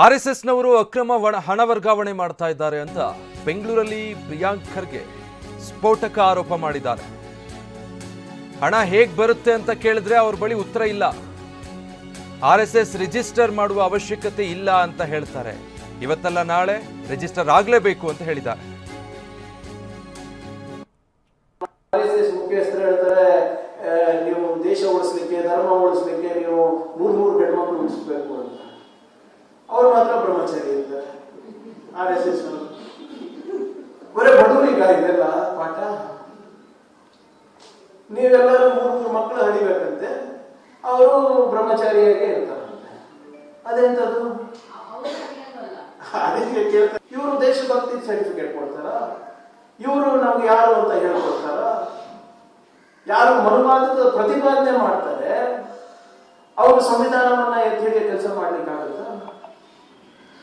R S ಎಸ್ನವರು ಅಕ್ರಮ ಹಣ ವರ್ಗಾವಣೆ ಮಾಡ್ತಾ ಇದ್ದಾರೆ ಅಂತ ಬೆಂಗಳೂರಲ್ಲಿ ಪ್ರಿಯಾಂಕ್ ಖರ್ಗೆ ಸ್ಫೋಟಕ ಆರೋಪ ಮಾಡಿದ್ದಾರೆ. ಹಣ ಹೇಗ್ ಬರುತ್ತೆ ಅಂತ ಕೇಳಿದ್ರೆ ಅವ್ರ ಬಳಿ ಉತ್ತರ ಇಲ್ಲ. ಆರ್ ಎಸ್ ಎಸ್ ರಿಜಿಸ್ಟರ್ ಮಾಡುವ ಅವಶ್ಯಕತೆ ಇಲ್ಲ ಅಂತ ಹೇಳ್ತಾರೆ. ಇವತ್ತಲ್ಲ ನಾಳೆ ರಿಜಿಸ್ಟರ್ ಆಗ್ಲೇಬೇಕು ಅಂತ ಹೇಳಿದ್ದಾರೆ. ನೀವು ದೇಶ ಉಳಿಸ್ಲಿಕ್ಕೆ, ಧರ್ಮ ಉಳಿಸ್ಲಿಕ್ಕೆ ನೀವು ಮೂರ್ ಮೂರು ಗಂಡ್ಮಕ್ಳು ಉಳಿಸ್ಬೇಕು ಅಂತ ಅವ್ರು ಮಾತ್ರ ಬ್ರಹ್ಮಚಾರಿ ಇರ್ತಾರೆ ಆರ್ ಎಸ್ ಎಸ್ ಬರೀ ಇದೆಲ್ಲ ಪಾಠ. ನೀವೆಲ್ಲರೂ ಮೂರು ಮೂರು ಮಕ್ಕಳು ಹಡಿಬೇಕಂತೆ ಅವರು ಬ್ರಹ್ಮಚಾರಿಯಾಗೆ ಇರ್ತಾರಂತೆ. ಅದೆಂತದು? ಅದಕ್ಕೆ ಕೇಳ್ತಾರೆ ಇವರು ದೇಶಭಕ್ತಿ ಸರ್ಟಿಫಿಕೇಟ್ ಕೊಡ್ತಾರ. ಇವರು ನಮ್ಗೆ ಯಾರು ಅಂತ ಹೇಳ್ಕೊಡ್ತಾರ. ಯಾರು ಮನುವಾದದ ಪ್ರತಿಪಾದನೆ ಮಾಡ್ತಾರೆ. ಅವರು ಸಂವಿಧಾನವನ್ನ ಎತ್ತಿ ಕೆಲಸ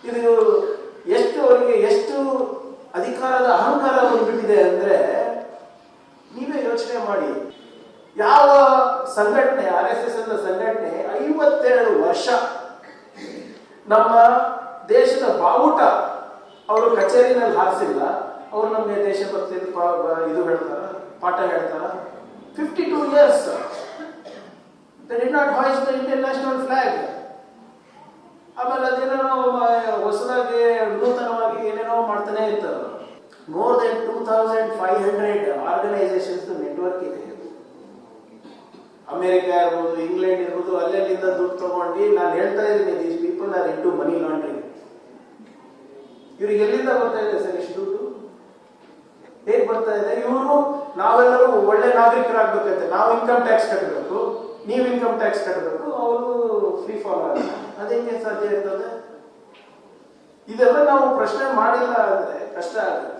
ಇದು ಎಷ್ಟು ಅವರಿಗೆ ಎಷ್ಟು ಅಧಿಕಾರದ ಅಹಂಕಾರ ಬಂದ್ಬಿಟ್ಟಿದೆ ಅಂದ್ರೆ ನೀವೇ ಯೋಚನೆ ಮಾಡಿ. ಯಾವ ಸಂಘಟನೆ, ಆರ್ ಎಸ್ ಎಸ್ ಅನ್ನ ಸಂಘಟನೆ ಐವತ್ತೆರಡು ವರ್ಷ ನಮ್ಮ ದೇಶದ ಬಾವುಟ ಅವರು ಕಚೇರಿನಲ್ಲಿ ಹಾರಿಸಿಲ್ಲ. ಅವರು ನಮಗೆ ದೇಶ ಭಕ್ತಿ ಇದು ಹೇಳ್ತಾರ, ಪಾಠ ಹೇಳ್ತಾರ. Fifty two years the not hoist the Indian national flag ಆಮೇಲೆ ಅದೇನೋ ಹೊಸದಾಗಿ more than two thousand five hundred organisations network ಇದೆ. ಅಮೆರಿಕ ಇರ್ಬೋದು ಇಂಗ್ಲೆಂಡ್ ಇರ್ಬೋದು, ಅಲ್ಲೆಲ್ಲಿಂದ ದುಡ್ಡು ತಗೊಂಡು ನಾನು ಹೇಳ್ತಾ ಇದ್ದೀನಿ these people are into money laundering ಇವ್ರಿಗೆ ಎಲ್ಲಿಂದ ಬರ್ತಾ ಇದೆ ಸರ್ ಇಷ್ಟು ದುಡ್ಡು? ಹೇಗೆ ಬರ್ತಾ ಇದೆ? ಇವರು ನಾವೆಲ್ಲರೂ ಒಳ್ಳೆ ನಾಗರಿಕರಾಗ್ಬೇಕಂತೆ. ನಾವು ಇನ್ಕಮ್ ಟ್ಯಾಕ್ಸ್ ಕಟ್ಟಬೇಕು ನೀವು ಇನ್ಕಮ್ ಟ್ಯಾಕ್ಸ್ ಕಟ್ಟಬೇಕು ಅವರು ಫ್ರೀ ಫಾಲ್ ಅದೇಗೆ ಸಾಧ್ಯ ಇರ್ತದೆ ಇದೆಲ್ಲ ನಾವು ಪ್ರಶ್ನೆ ಮಾಡಿಲ್ಲ ಅಂದ್ರೆ ಕಷ್ಟ ಆಗುತ್ತೆ.